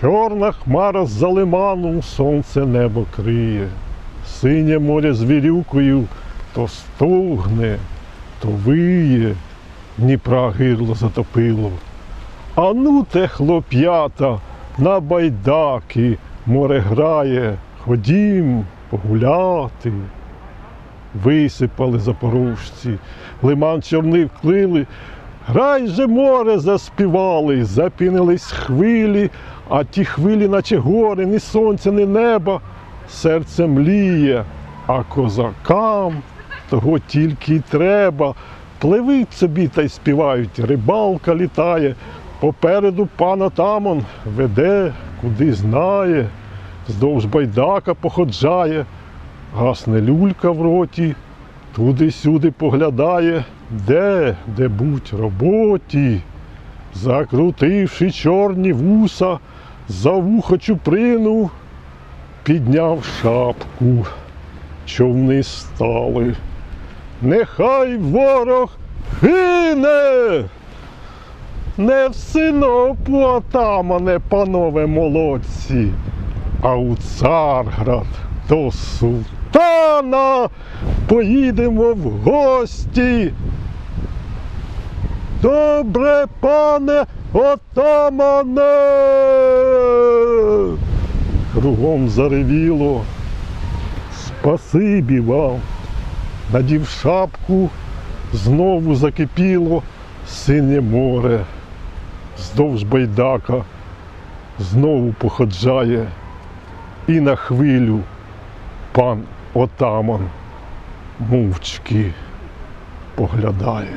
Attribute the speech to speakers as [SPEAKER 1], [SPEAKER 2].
[SPEAKER 1] Чорна хмара з-за лиману сонце небо криє, синє море з вірюкою то стогне, то виє, Дніпра гирло затопило. А ну те хлоп'ята на байдаки море грає, ходім погуляти. Висипали запорожці, лиман чорний вклили, Грай же море заспівали, запінились хвилі, а ті хвилі, наче гори, ні сонця, ні неба, серце мліє, а козакам того тільки й треба. Пливуть собі та й співають, рибалка літає, попереду пан отаман веде, куди знає, здовж байдака походжає, гасне люлька в роті, туди-сюди поглядає, де, де будь роботі, закрутивши чорні вуса, за вухо чуприну, підняв шапку, човни стали. Нехай ворог гине! Не в синопу отамане, панове молодці, а у Царград до султана поїдемо в гості. Добре, пане отамане. Кругом заревіло. Спасибі вам. Надів шапку, знову закипіло синє море. Здовж байдака знову походжає і на хвилю пан отаман мовчки поглядає.